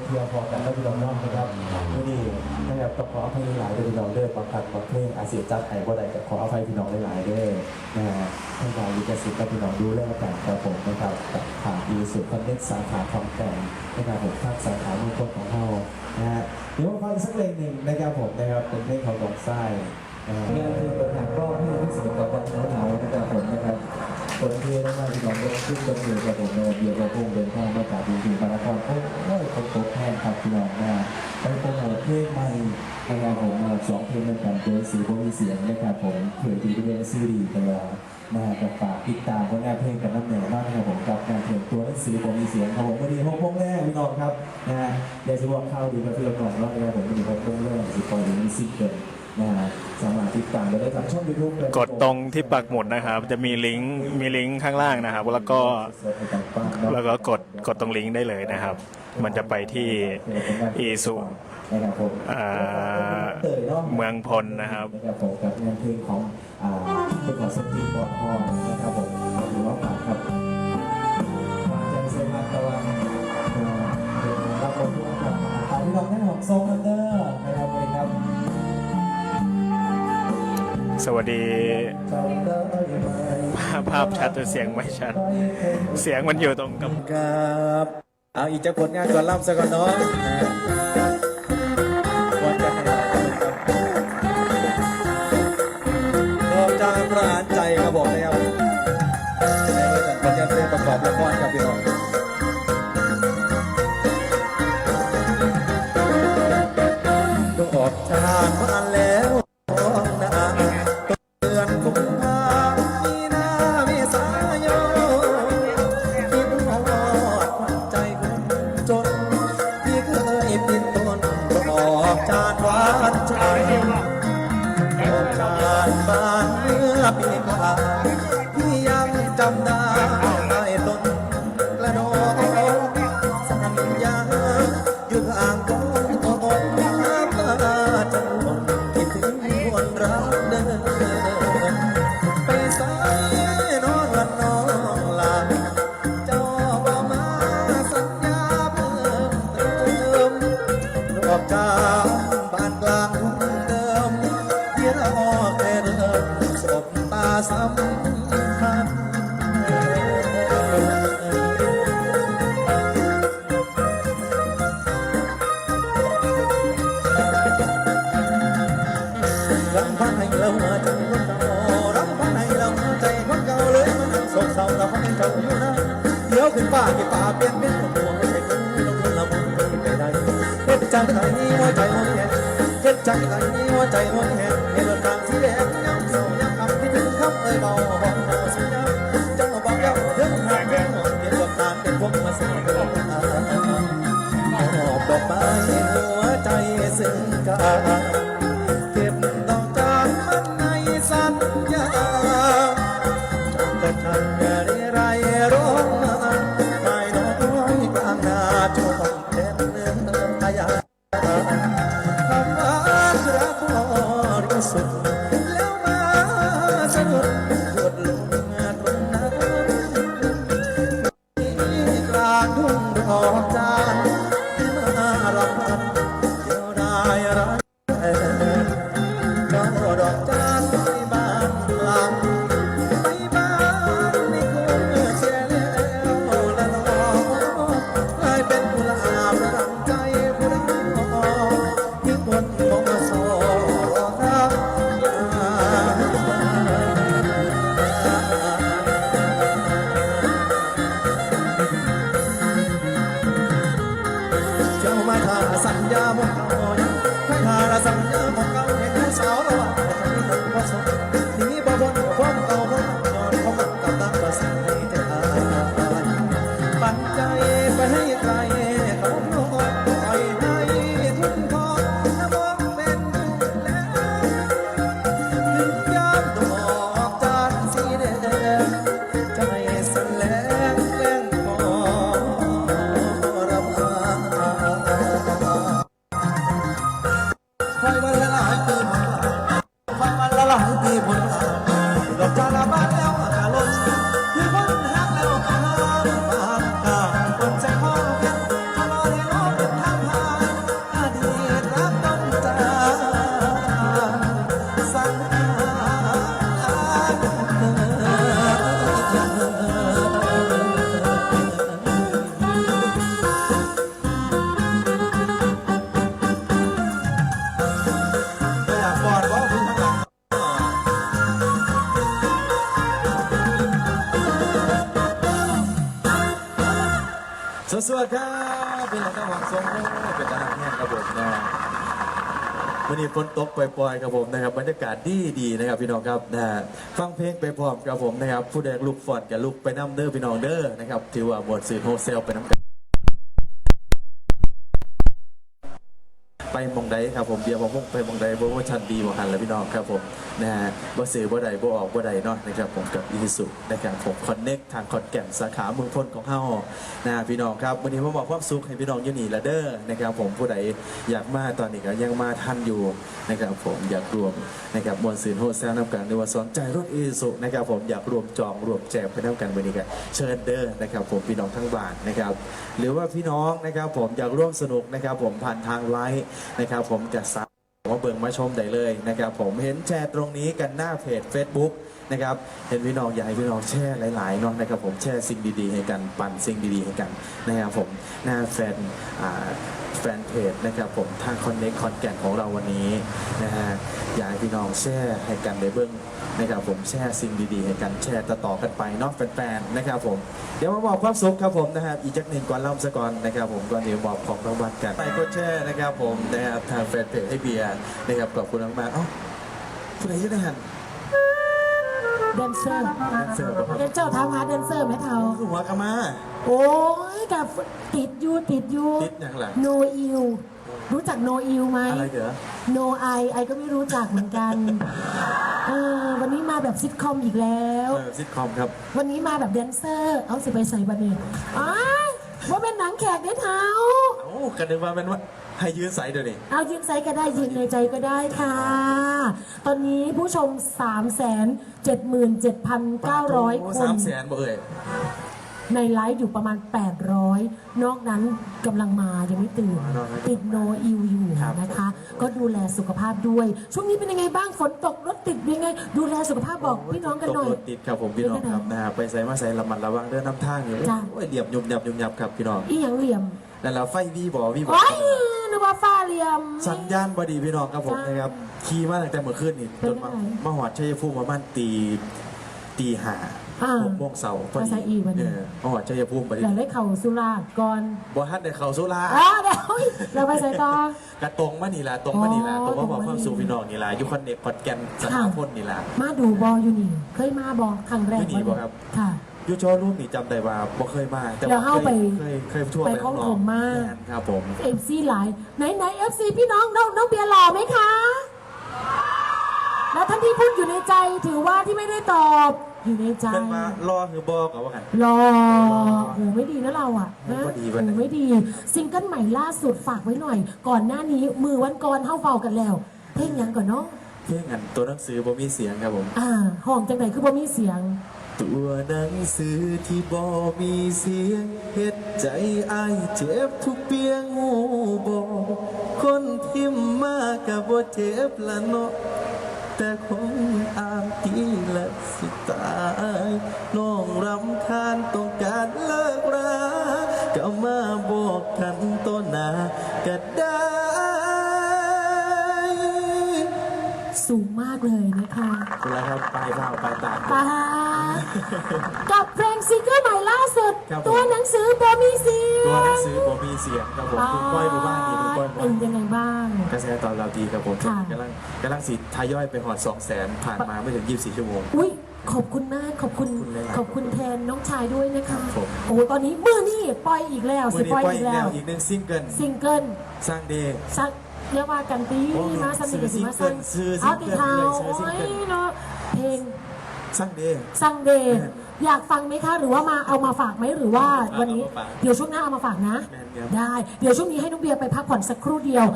เป็นตัวเทียร์พอกันและพี่น้องๆนะครับวันนี้นะครับต้องขออภัยหลายๆด้วยพี่น้องเด้อบางครั้งบางเพลงอาเซียนจัดไห้บ่ได้ก็ขออภัยพี่น้องหลายๆเด้อนะฮะให้เราลิขสิทธิ์กับพี่น้องดูแลกันครับผมนะครับกับผ่านอีสุดคอนเน็กสาขาคอมแกนนะครับผมทางสาขามุกคนของเรานะฮะเดี๋ยวมาฟังอีกสักเพลงหนึ่งนะครับผมนะครับเป็นเพลงของดอกไส้นะฮะงานคือปัญหาก็ที่ที่สุดกับวันหนาวๆนะครับผมนะครับ คนที่ได้มาที่น้องเล่นขึ้นก็คือกับผมในเบียร์กระพงเดินทางมาจากดีดีมาราธอนโอ้ยคนตกแทนครับพี่น้องนะไปโปรโมทเพลงใหม่นะครับผมมาสองเพลงเหมือนกันโดยสีโบมีเสียงนะครับผมเผยดีด้วยซีรีส์กันแล้วนะฮะกับฝากติดตามผลงานเพลงกับน้ำเหนือมากนะครับผมกับงานเพลงตัวหนังสือผมมีเสียงครับผมวันนี้หกโมงแรกพี่น้องครับนะฮะอยากจะบอกข่าวดีมาพี่อน้องว่านะครับผมวันนี้หกโมงแรกสิบปอยมีซิงเกิล นะฮะสามารถติดตามได้ทางช่องยูทูบกดตรงที่ปักหมุดนะครับ จะมีลิงก์มีลิงก์ข้างล่างนะครับ แล้วก็แล้วก็กดกดตรงลิงก์ได้เลยนะครับ มันจะไปที่อีสุเมืองพลนะครับนะครับผมกับงานเพลงของอ่าเป็นของสตีบอร์ดฮอนนะครับผมหรือว่าฝากครับมาจากเซมาตะวันเอ่อเป็นรับบทผู้กำกับฝากพี่น้องแค่ของโซมเดอร์นะครับเลยครับ สวัสดีภาพภาพชัดแต่เสียงไม่ชัด เสียงมันอยู่ตรงกับ ครับ เอาอีกจะผลงานก่อนล่ำซะก่อนเนาะ จากหวานใจออกจากบ้านเมื่อปีกว่าที่ากบ้านกลางทุ่งเดิมที่เราเคยเริ่มสบตาสัมพันธ์รังพันให้เรามาจังคนเก่ารังพันให้เรามาใจคนเก่าเลยมันนั่งโศกเศร้าเราพันให้เจ้าอยู่นะเดี๋ยวขึ้นป่าที่ป่าเปลี่ยนเป็นคน จังไหนหัวใจหัวแหงเฮ็ดจังไหนหัวใจหัวแหงเฮ็ดทาง สุทธิ์แล้วมาสะดุดหยุดลงตรงนั้นกลางทุ่งดอกจานมารำพันเดียวได้รักเจ้าดอกจานในบ้านกลางไปบ้านนี่คงเสียแล้วละนอกลายเป็นกุหลาบรังใจผู้รักที่คนมอง วันนี้ฝนตกปล่อยๆครับผมนะครับบรรยากาศดีดีๆนะครับพี่น้องครับนะฟังเพลงไปพร้อมครับผมนะครับผู้แดลูกฟอดกับลูกไปน้ำเด้อพี่น้องเด้อนะครับถือว่าหมวดสื่อโฮเซลไปน้ำกัน ไปมองใดครับผมเบียร์ผมไปมองใดโปรโมชั่นดีบ่หันแล้วพี่น้องครับผมนะฮะบ่ซื้อบ่ใดบ่ออกบ่ใดเนาะนะครับผมกับอีสุนะครับผมคอนเน็กทางขอนแก่นสาขาเมืองพลของเฮานะพี่น้องครับวันนี้ผมบอกความสุขให้พี่น้องยู่นี่ละเด้อนะครับผมผู้ใดอยากมาตอนนี้ก็ยังมาทันอยู่นะครับผมอยากรวมนะครับมวลสื่อโฮเซลนำกันหรือว่าสนใจรถอีสุนะครับผมอยากรวมจองรวมแจกไปนำกันวันนี้ก็เชิญเด้อนะครับผมพี่น้องทั้งบ้านนะครับหรือว่าพี่น้องนะครับผมอยากร่วมสนุกนะครับผมผ่านทางไลน์นะครับผมจะสามารถว่าเบิ่งมาชมได้เลยนะครับผมเห็นแชร์ตรงนี้กันหน้าเพจ Facebook นะครับเห็นพี่น้องอยากให้พี่น้องแชร์หลายๆเนาะนะครับผมแชร์สิ่งดีๆ ให้กันปั่นสิ่งดีๆให้กันนะครับผมหน้าแฟนแฟนเพจนะครับผมทางคอนเน็กคอนแก่นของเราวันนี้นะฮะ อยากให้พี่น้องแชร์ให้กันได้เบิ่งนะครับผมแชร์สิ่งดีๆให้กันแชร์ต่อๆกันไปเนาะแฟนๆนะครับผมเดี๋ยวมาบอกความสุขครับผมนะครับอีกจักหนึ่งก่อนเล่าซะก่อนนะครับผมก่อนเดี๋ยวบอกของรางวัลกันไปกดแชร์นะครับผมนะครับทางแฟนเพจให้เบียร์นะครับขอบคุณมากๆเอ้าผู้ใดอยังได้หันแดนเซอร์แดนเซอร์ป่ะครับเดนเจ้าถามหาแดนเซอร์ไหมเทาคือหัวกะมา โอ้ยกับติดอยูติดอยูติดอย่างหลังโนอิว รู้จักโนอิวไหม อะไรเด้อโนไอไอก็ไม่รู้จักเหมือนกันเออวันนี้มาแบบซิทคอมอีกแล้ว เออซิทคอมครับ วันนี้มาแบบแดนเซอร์ เอาสิไปใส่บันนี้อ้ายว่าเป็นหนังแขกได้เท้าเอ้ากันนึกว่าเป็นว่าให้ยืนใสเดี๋ยวนี้เอายืนใจก็ได้ยืนในใจก็ได้ค่ะ ตอนนี้ผู้ชม 3 7 7 9 0 0คสานมแสนบ่เอ่ย ในไลฟ์อยู่ประมาณ 800 นอกนั้นกำลังมายังไม่ตื่น ติดโนอิวอยู่นะคะ ก็ดูแลสุขภาพด้วย ช่วงนี้เป็นยังไงบ้างฝนตกรถติดยังไง ดูแลสุขภาพบอกพี่น้องกันตกหน่อยรถติดครับผมพี่น้องครับนะฮะไปใส่มาใส่ระมัดระวังเดินน้ำทางอยู่จ้ะ โอ้ยเหลี่ยมยุบยับยุบยับครับพี่น้องอีหยังเหลี่ยมแล้วเราไฟวีบอวีบอโอ้ยนึกว่าฟ้าเหลี่ยม สัญญาณบดีพี่น้องครับผมจ้ะนะครับขี่มาตั้งแต่เมื่อคืนนี่เป็นจนมายังไง มาหอดชัยภูมิมาบ้านตีตีห้า อ่าหกโมงเสาร์พอภาษาอีดีกวันนี้ เออมาหอดชัยภูมิพอดีหลังได้เข่าสุราษฎร์ก่อนบ่ฮัดได้เข้าสุราอ่าเดี๋ยวเราไปใส่ต่อ กระตรงมานี่ล่ะตรงมานี่ล่ะอ๋อตรงมาบอกตรงมาความสู่พี่น้องนี่ล่ะอยุคอนเน็กคอนแกนสถาพลนี่ล่ะ มาดูบออยู่นี่ เคยมาบอครั้งแรกอยู่นี่บ่ครับ ค่ะ อยุโชรูมนี่จำได้ว่าบ่เคยมาแต่เดี๋ยวว่าเข้าไปเคยเคยทั่วไปไปคลองถมมา แนครับผม เอฟซีหลายไหนไหนเอฟซีพี่น้องน้องน้องเบียร์หล่อไหมคะ แล้วท่านที่พูดอยู่ในใจถือว่าที่ไม่ได้ตอบ อยู่ในใจเพิ่นมารอคือบอกกับว่ากัน รอโหไม่ดีนะเราอะนะโหดีโหวะเนี่ยไม่ดีซิงเกิลใหม่ล่าสุดฝากไว้หน่อย ก่อนหน้านี้มือวันก่อนเข้าเฝ้ากันแล้ว เพลงหยังก่อนเนาะเพื่องันตัวหนังสือบ่มีเสียงครับผม อ่าห้องจังไหนคือบ่มีเสียง ตัวหนังสือที่บ่มีเสียงเฮ็ดใจอ้ายเจ็บทุกเปียงหูบ่คนพิมพ์มากับบ่เจ็บละเนาะ แต่คงอ่านทีละสิตายน้องรำคาญต้องการเลิกราก็มาบอกกันต้นหนาก็ได้ สูงมากเลยนะคะคุณแล้วครับไปเปล่าไปตามปากับเพลงซิงเกิลใหม่ล่าสุด ครับผม ตัวหนังสือบ่มีเสียงตัวหนังสือบ่มีเสียงครับผมคุณก้อยหมู่บ้านนี่คุณก้อยหมู่เป็บ้านนยังไงบ้าง กระแสตอนเราดีครับผมค่ะ กำลังกำลังสิทยอยไปหอด2 0 0แสนผ่านมาไม่ถึง 24 ชั่วโมง อุ้ยขอบคุณมากขอบคุณขอบคุณเลยครับขอบคุณแทนน้องชายด้วยนะคะครับผม โอ้ตอนนี้มือนี่ปล่อยอีกแล้วเมื่สิอนี้ปล่อยปล่อยอีอีกกแล้แล้ววอีกหนึ่งซิงเกิลซิงเกิลสร้างเดย์ สัก เรียกว่ากันปีโอ้มาสนิทกับสิมาสั่งซื้อซิเอางเกิติลเท้าซื้อซิงเกิลโอ้ยเนาะเพลงสร้างเดย์ซังเดย์แม่นอยากฟังไหมคะ หรือว่ามาเอามาฝากไหมหรือว่าเอามาวันนี้เอามาฝากเดี๋ยวช่วงหน้าเอามาฝากนะแม่นครับได้ เดี๋ยวช่วงนี้ให้น้องเบียร์ไปพักผ่อนสักครู่เดียว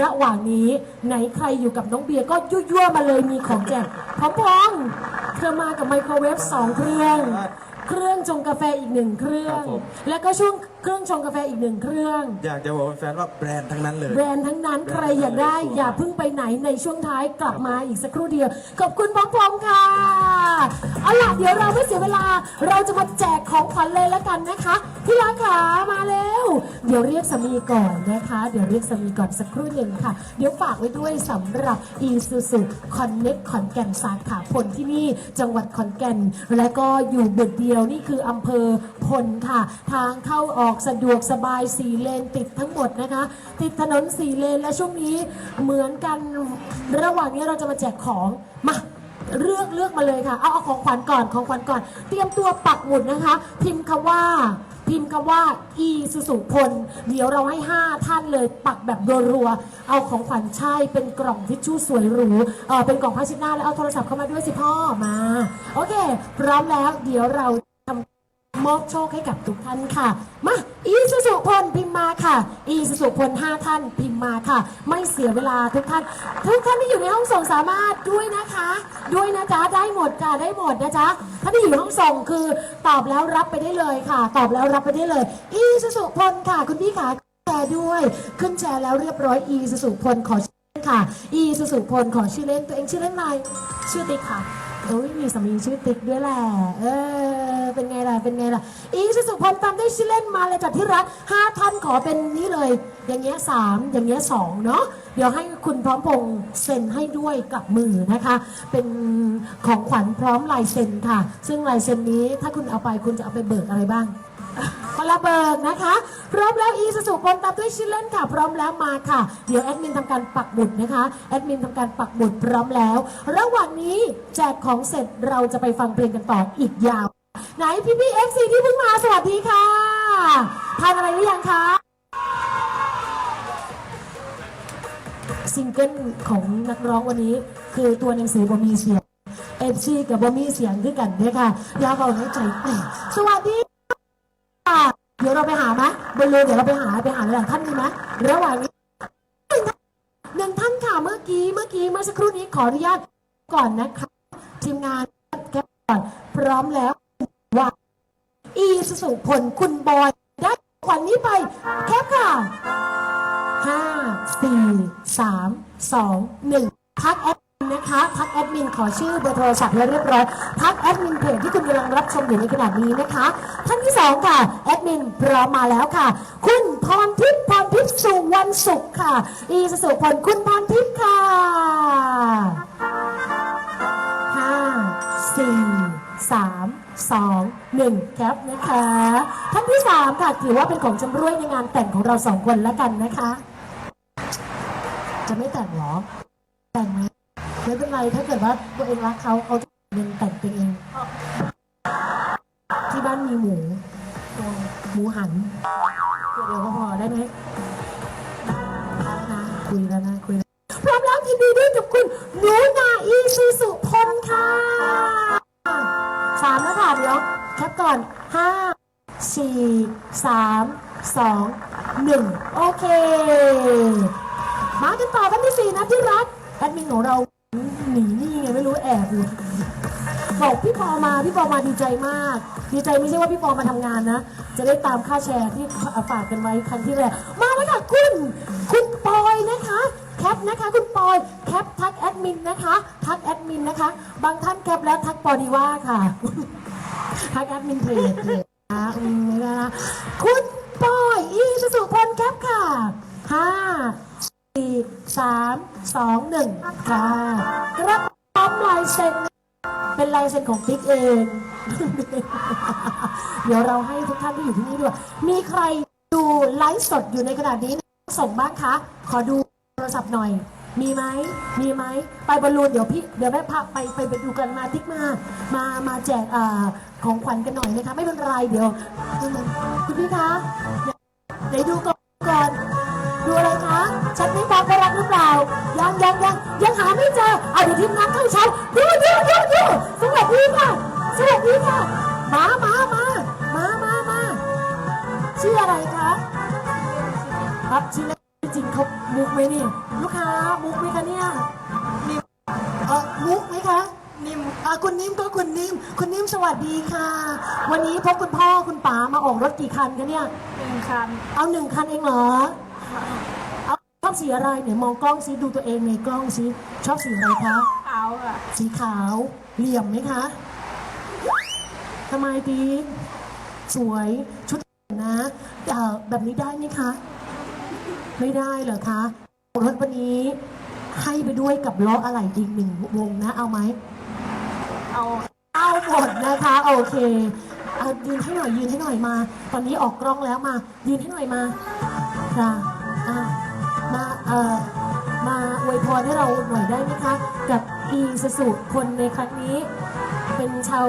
ระหว่างนี้ไหนใครอยู่กับน้องเบียร์ก็ยั่วๆมาเลยมีของแจกพร้อมๆเธอมากับไมโครเวฟสองเครื่อง เครื่องชงกาแฟอีกหนึ่งเครื่อครังบผมแล้วก็ช่วง เครื่องชงกาแฟอีกหนึ่งเครื่อง อยากจะบอกแฟนๆว่าแบรนด์ทั้งนั้นเลย แบรนด์ทั้งนั้นใครอยากได้ อย่าเพิ่งไปไหนในช่วงท้ายกลับมาอีกสักครู่เดียว ขอบคุณพร้อมๆค่ะ เอาล่ะเดี๋ยวเราไม่เสียเวลา เราจะมาแจกของขวัญเลยแล้วกันนะคะพี่รักขามาแล้วเดี๋ยวเรียกสามีก่อนนะคะ เดี๋ยวเรียกสามีก่อนสักครู่หนึ่งค่ะ เดี๋ยวฝากไว้ด้วยสำหรับ e s u s u Connect ขอนแก่นสาขาพลที่นี่จังหวัดขอนแก่น และก็อยู่บุดเดียวนี่คืออำเภอพลค่ะ ทางเข้าออกอกสะดวกสบายสี่เลนติดทั้งหมดนะคะ ติดถนนสี่เลนและช่วงนี้เหมือนกันระหว่างนี้เราจะมาแจกของมาเลือกเลือกมาเลยค่ะ เอาเอาของขวัญก่อนของขวัญก่อน เตรียมตัวปักหมุดนะคะ พิมพ์คำว่า พิมพ์คำว่า อีสุสุพล เดี๋ยวเราให้ 5 ท่านเลยปักแบบรัวๆเอาของขวัญใช่เป็นกล่องทิชชู่สวยหรูเออเป็นกล่องผ้าเช็ดหน้าแล้วเอาโทรศัพท์เข้ามาด้วยสิพ่อมา โอเค พร้อมแล้วเดี๋ยวเรา มอบโชคให้กับทุกท่านค่ะ มาอีสุสุพลพิมมาค่ะ อีสุสุพล5ท่านพิมมาค่ะ ไม่เสียเวลาทุกท่าน ทุกท่านที่อยู่ในห้องส่งสามารถด้วยนะคะ ด้วยนะจ๊ะได้หมดค่ะได้หมดนะจ๊ะถ้าที่อยู่ห้องส่งคือตอบแล้วรับไปได้เลยค่ะ ตอบแล้วรับไปได้เลย อีสุสุพลค่ะ คุณพี่ขาแชร์ด้วย ขึ้นแชร์แล้วเรียบร้อยอีสุสุพลขอชื่นค่ะ อีสุสุพลขอชื่อเล่นตัวเองชื่อเล่นอะไรชื่อติ๊กค่ะโอ้ยมีสามีชื่อติ๊กด้วยแหละเออ เป็นไงล่ะ เป็นไงล่ะ อีสุสุพลตามได้ชื่อเล่นมาเลยจัดที่รักห้าท่านขอเป็นนี้เลย อย่างเงี้ยสามอย่างเงี้ยสองเนาะ เดี๋ยวให้คุณพร้อมพงษ์เซ็นให้ด้วยกับมือนะคะ เป็นของขวัญพร้อมลายเซ็นค่ะ ซึ่งลายเซ็นนี้ถ้าคุณเอาไปคุณจะเอาไปเบิกอะไรบ้างคนละเบิกนะคะ พร้อมแล้วอีสสุพลตามด้วยชื่อเล่นค่ะ พร้อมแล้วมาค่ะ เดี๋ยวแอดมินทำการปักหมุดนะคะ แอดมินทำการปักหมุดพร้อมแล้ว ระหว่างนี้แจกของเสร็จเราจะไปฟังเพลงกันต่ออีกยาว ไหนพี่พี่เอฟซีที่เพิ่งมาสวัสดีค่ะทานอะไรหรือยังคะซิงเกิลของนักร้องวันนี้ คือตัวหนังสือบอมีเสียงเอฟซีกับบอมีเสียงด้วยกันเนี่ยค่ะยาวเอาให้ใจแตกสวัสดีค่ะเดี๋ยวเราไปหาไหมบนเรือเดี๋ยวเราไปหาไปหาหลายท่านดีไหมระหว่างนี้หนึ่งท่านค่ะเมื่อกี้เมื่อกี้เมื่อสักครู่นี้ขออนุญาตก่อนนะคะทีมงานแคปก่อนพร้อมแล้ว อีสุสุผลคุณบอยได้ขวัญนี้ไปแคปค่ะห้าสี่สามสองหนึ่งทักแอดมินนะคะทักแอดมินขอชื่อเบอร์โทรศัพท์แล้วเรียบร้อยทักแอดมินเพจที่คุณกำลังรับชมอยู่ในขณะนี้นะคะ ท่านที่สองค่ะแอดมินพร้อมมาแล้วค่ะ คุณพรทิพย์พรทิพย์สุวรรณสุขค่ะ อีสสุพลคุณพรทิพย์ค่ะห้าสี่สาม สองหนึ่งแคปนะคะ ท่านที่สามค่ะ ถือว่าเป็นของจำรวยในงานแต่งของเราสองคนแล้วกันนะคะ จะไม่แต่งหรอ แต่งไหมไม่เป็นไรถ้าเกิดว่าตัวเองรักเขาเขาจะเงินแต่งตัวเอง ที่บ้านมีหมูตัวหมูหันตัวเดียวก็พอได้ไหมนะคุยแล้วนะคุยแล้วพร้อมแล้วยินดีด้วยกับคุณหนูนาอีซูสุพลค่ะ ดี๋ยวแคปก่อนห้าสี่สามสองหนึ่งโอเค มากันต่อท่านที่สี่นะที่รักแอดมินของเราหนีนี่ไงไม่รู้แอบอยู่บอกพี่ปอมาพี่ปอมาดีใจมาก ดีใจไม่ใช่ว่าพี่ปอมาทำงานนะ จะได้ตามค่าแชร์ที่ฝากกันไว้ครั้งที่แล้วมาแล้วค่ะคุณ คุณปอยนะคะแคปนะคะคุณปอยแคปทักแอดมินนะคะทักแอดมินนะคะ บางท่านแคปแล้วทักปอดีว่าค่ะ ทักแอดมินเพจเลยนะอืมนะคะคุณปอยอีสุสุพลแคปค่ะห้าสี่สามสองหนึ่งค่ะกระพร้อมลายเซ็นเป็นลายเซ็นของติ๊กเอง เดี๋ยวเราให้ทุกท่านที่อยู่ที่นี่ด้วย มีใครดูไลฟ์สดอยู่ในขณะนี้ส่งบ้างคะ ขอดูโทรศัพท์หน่อย มีไหมมีไหมไปบอลลูนเดี๋ยวพี่เดี๋ยวแม่พาไปไปไปดูกันมาติ๊กมา มามาแจกอ่าของขวัญกันหน่อยนะคะ ไม่เป็นไรเดี๋ยว คุณพี่คะเดี๋ยวดูก่อนก่อนดูอะไรคะฉันไม่บอกว่ารักหรือเปล่า ยังยังยังยังหาไม่เจอเอาเดี๋ยวทีมงานเข้าฉันดูดูดูดูสวัสดีค่ะสวัสดีค่ะมามามามามามาชื่ออะไรคะครับชื่อจริงเขามุกไหมเนี่ย ค้ามุกไหมคะเนี่ยนิมเออมุกไหมคะนิมอ่าคุณนิ่มก็คุณนิ่มคุณนิ่มสวัสดีค่ะ วันนี้พบคุณพ่อคุณป๋ามาออกรถกี่คันคะเนี่ยหนึ่งคันเอาหนึ่งคันเองเหรอเอาชอบสีอะไรเนี่ยมองกล้องซิดูตัวเองในกล้องซิชอบสีอะไรคะเอาอะสีขาวเหลี่ยมไหมคะทำไมปีกสวยชุดนะเอ่อแบบนี้ได้ไหมคะ ไม่ได้เหรอคะ รถวันนี้ให้ไปด้วยกับล้ออะไหล่อีกหนึ่งวงนะ เอาไหม เอาเอาหมดนะคะ โอเคอะยืนให้หน่อยยืนให้หน่อยมา ตอนนี้ออกกล้องแล้วมา ยืนให้หน่อยมาค่ะอะมาเอ่อมาอวยพรให้เราหน่อยได้ไหมคะ กับอีสสุคนในครั้งนี้ เป็นชาว